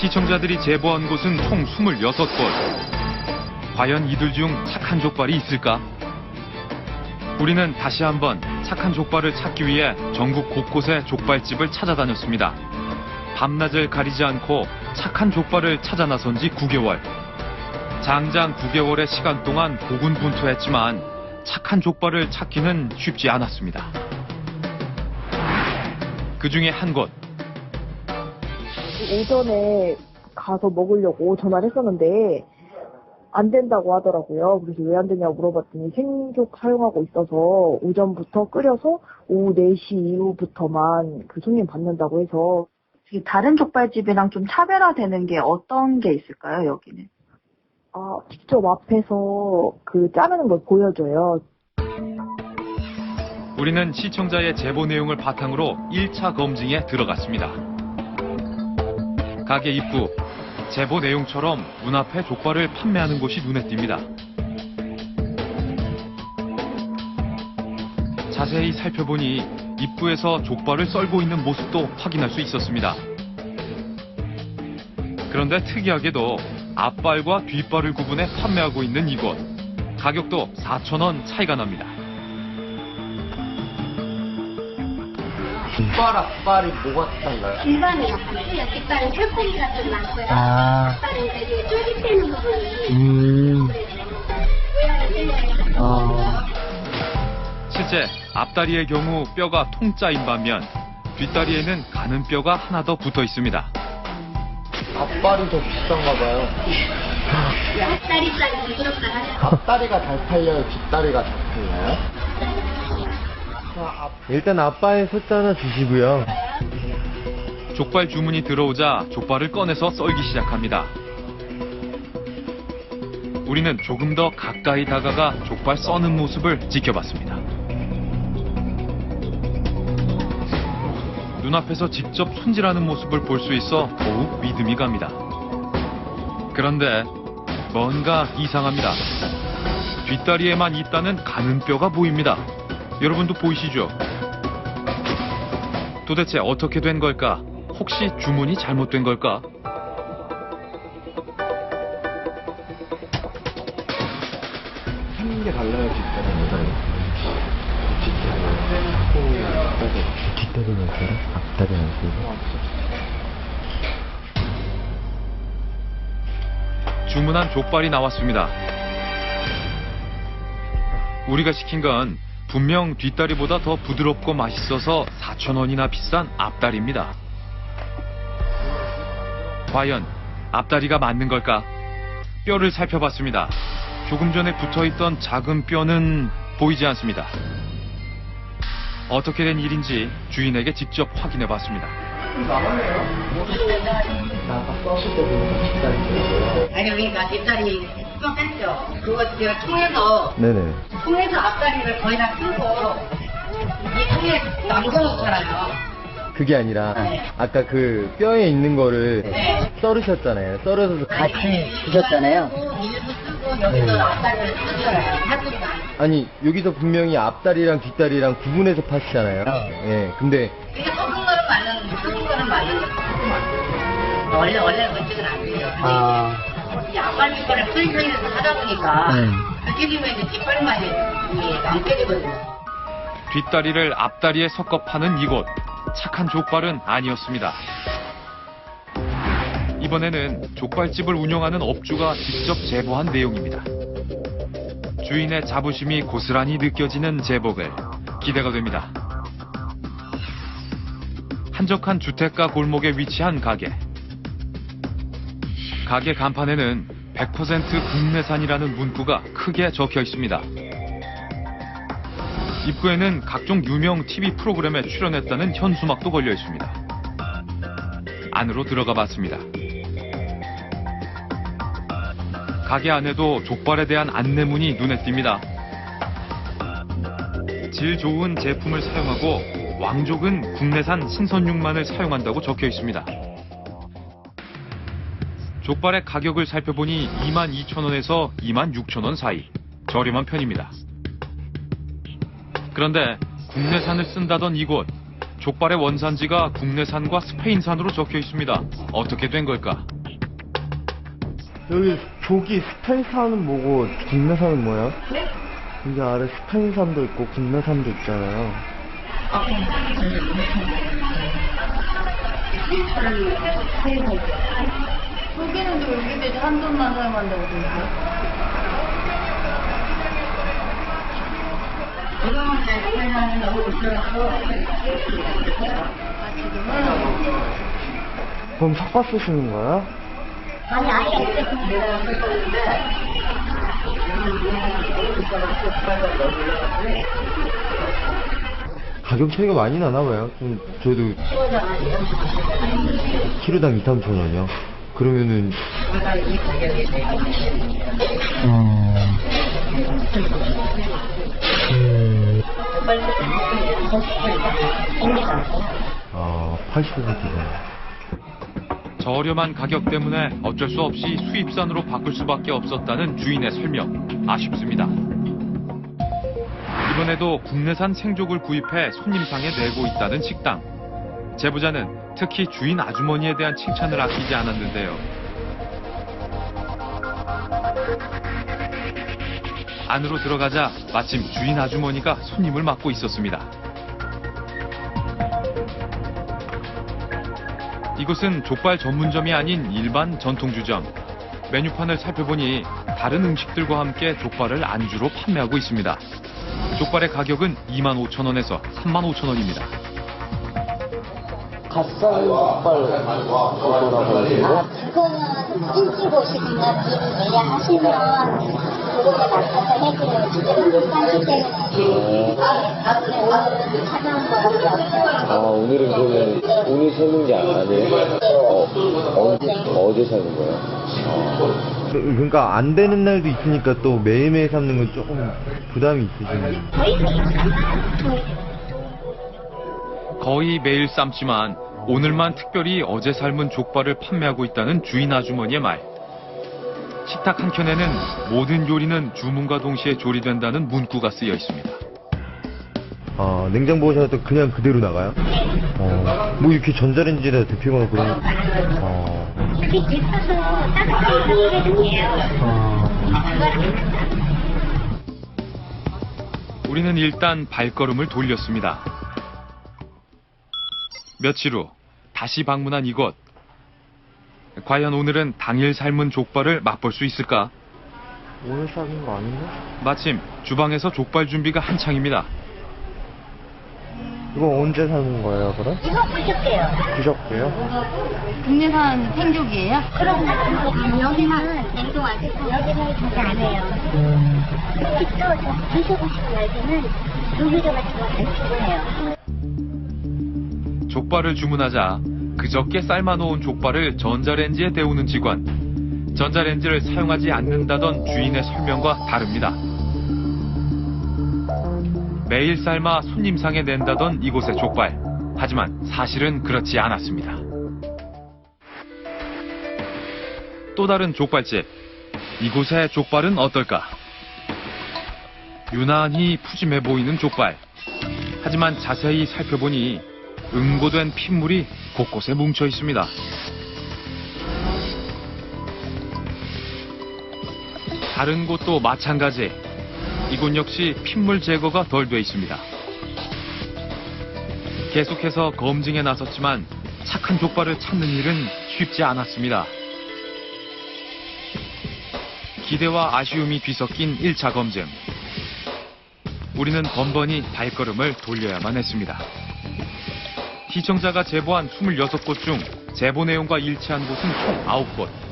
시청자들이 제보한 곳은 총 26곳. 과연 이들 중 착한 족발이 있을까? 우리는 다시 한번 착한 족발을 찾기 위해 전국 곳곳의 족발집을 찾아다녔습니다. 밤낮을 가리지 않고 착한 족발을 찾아 나선 지 9개월. 장장 9개월의 시간 동안 고군분투했지만 착한 족발을 찾기는 쉽지 않았습니다. 그 중에 한 곳, 오전에 가서 먹으려고 전화를 했었는데 안 된다고 하더라고요. 그래서 왜 안 되냐고 물어봤더니 생족 사용하고 있어서 오전부터 끓여서 오후 4시 이후부터만 그 손님 받는다고 해서 이 다른 족발집이랑 좀 차별화되는 게 어떤 게 있을까요, 여기는? 아, 직접 앞에서 그 자르는 걸 보여줘요. 우리는 시청자의 제보 내용을 바탕으로 1차 검증에 들어갔습니다. 가게 입구, 제보 내용처럼 문 앞에 족발을 판매하는 곳이 눈에 띕니다. 자세히 살펴보니 입구에서 족발을 썰고 있는 모습도 확인할 수 있었습니다. 그런데 특이하게도 앞발과 뒷발을 구분해 판매하고 있는 이곳. 가격도 4,000원 차이가 납니다. 족발 앞발이 뭐가 달라요? 질감이 약간. 뒷발은 털콩이가 좀 많고요. 아. 뒷발은 되게 쫄깃대는 부분이 음. 모양이 틀려요. 어. 실제 앞다리의 경우 뼈가 통짜인 반면 뒷다리에는 가는 뼈가 하나 더 붙어 있습니다. 앞발이 더 비싼가 봐요. 앞다리살이 부드럽다 하죠. 앞다리가 잘 팔려요? 뒷다리가 잘 팔려요? 일단 아빠의 숫자 하나 주시고요. 족발 주문이 들어오자 족발을 꺼내서 썰기 시작합니다. 우리는 조금 더 가까이 다가가 족발 써는 모습을 지켜봤습니다. 눈앞에서 직접 손질하는 모습을 볼 수 있어 더욱 믿음이 갑니다. 그런데 뭔가 이상합니다. 뒷다리에만 있다는 가는 뼈가 보입니다. 여러분도 보이시죠? 도대체 어떻게 된 걸까? 혹시 주문이 잘못된 걸까? 하는 게 달라요, 뒷다리는? 뒷다리. 뒷다리는 썰어? 앞다리는 썰어? 주문한 족발이 나왔습니다. 우리가 시킨 건 분명 뒷다리보다 더 부드럽고 맛있어서 4,000원이나 비싼 앞다리입니다. 과연 앞다리가 맞는 걸까? 뼈를 살펴봤습니다. 조금 전에 붙어있던 작은 뼈는 보이지 않습니다. 어떻게 된 일인지 주인에게 직접 확인해봤습니다. 아니 그러니까 뒷다리 좀 뺐죠. 그거 제가 통해서 네네. 통해서 앞다리를 거의 다 쓰고 이 통에 남겨놓잖아요. 그게 아니라 네. 아까 그 뼈에 있는 거를 네. 썰으셨잖아요. 썰어서 같이 주셨잖아요. 일부 쓰고 여기서 앞다리를 쓰잖아요. 한쪽이 아니 여기서 분명히 앞다리랑 뒷다리랑 구분해서 파시잖아요. 예. 근데 이게 썩은 거는 맞는 썩은 거는 맞는 원래 원래 원칙은 안 돼요. 아. 이 앞발 뒷발을 프리프리에서 하다 보니까 그 이제 뒷발만 남게 되거든요. 뒷다리를 앞다리에 섞어 파는 이곳. 착한 족발은 아니었습니다. 이번에는 족발집을 운영하는 업주가 직접 제보한 내용입니다. 주인의 자부심이 고스란히 느껴지는 제보글. 기대가 됩니다. 한적한 주택가 골목에 위치한 가게. 가게 간판에는 100% 국내산이라는 문구가 크게 적혀 있습니다. 입구에는 각종 유명 TV 프로그램에 출연했다는 현수막도 걸려 있습니다. 안으로 들어가 봤습니다. 가게 안에도 족발에 대한 안내문이 눈에 띕니다. 질 좋은 제품을 사용하고 왕족은 국내산 신선육만을 사용한다고 적혀 있습니다. 족발의 가격을 살펴보니 22,000원에서 26,000원 사이 저렴한 편입니다. 그런데 국내산을 쓴다던 이곳 족발의 원산지가 국내산과 스페인산으로 적혀 있습니다. 어떻게 된 걸까? 여기 조기 스페인산은 뭐고 국내산은 뭐야? 여기 아래 스페인산도 있고 국내산도 있잖아요. 여기는 돌기대지 한 돈만 사용한다고 돼 있어요. 그럼 섞어 쓰시는 거야? 아니, 아예 가격 차이가 많이 나나 봐요. 좀 저도 키로당 2, 3천 원이요. 그러면은 아, 80%가. 저렴한 가격 때문에 어쩔 수 없이 수입산으로 바꿀 수밖에 없었다는 주인의 설명. 아쉽습니다. 이번에도 국내산 생족을 구입해 손님상에 내고 있다는 식당. 제보자는 특히 주인 아주머니에 대한 칭찬을 아끼지 않았는데요. 안으로 들어가자 마침 주인 아주머니가 손님을 맡고 있었습니다. 이곳은 족발 전문점이 아닌 일반 전통주점. 메뉴판을 살펴보니 다른 음식들과 함께 족발을 안주로 판매하고 있습니다. 족발의 가격은 25,000원에서 35,000원입니다. 갓살 족발 그거라고 해요? 그거는 일찍 오시거나 미리 예약하시면 그렇게 맞춰서 해드려요. 지금 때문에 오늘 찾아온 거밖에 없어요. 아, 오늘은 그러면 오늘 사는 게 아니에요? 어, 어, 어제 사는 거예요? 아, 그러니까 안 되는 날도 있으니까 또 매일매일 삶는 건 조금 부담이 있으시네요. 거의 매일 삶지만 오늘만 특별히 어제 삶은 족발을 판매하고 있다는 주인 아주머니의 말. 식탁 한켠에는 모든 요리는 주문과 동시에 조리된다는 문구가 쓰여 있습니다. 아, 냉장 보관하다 그냥 그대로 나가요? 어, 뭐 이렇게 전자레인지에다 데피거나 그런, 어, 있어서 따뜻하게 해드려요. 우리는 일단 발걸음을 돌렸습니다. 며칠 후 다시 방문한 이곳. 과연 오늘은 당일 삶은 족발을 맛볼 수 있을까? 오늘 싸는 거 아닌가? 마침 주방에서 족발 준비가 한창입니다. 이거 언제 사는 거예요, 그럼? 이거 보실게요. 그저께요? 국내산 생족이에요? 그럼 여기는 냉동 아직 여기는 진짜 안 해요. 특히 또 드셔보시고 여기는 요리가 좋아서 해요. 족발을 주문하자 그저께 삶아놓은 족발을 전자레인지에 데우는 직원. 전자레인지를 사용하지 않는다던 주인의 설명과 다릅니다. 매일 삶아 손님상에 낸다던 이곳의 족발. 하지만 사실은 그렇지 않았습니다. 또 다른 족발집. 이곳의 족발은 어떨까? 유난히 푸짐해 보이는 족발. 하지만 자세히 살펴보니 응고된 핏물이 곳곳에 뭉쳐 있습니다. 다른 곳도 마찬가지. 이곳 역시 핏물 제거가 덜 돼 있습니다. 계속해서 검증에 나섰지만 착한 족발을 찾는 일은 쉽지 않았습니다. 기대와 아쉬움이 뒤섞인 1차 검증. 우리는 번번이 발걸음을 돌려야만 했습니다. 시청자가 제보한 26곳 중 제보 내용과 일치한 곳은 총 9곳.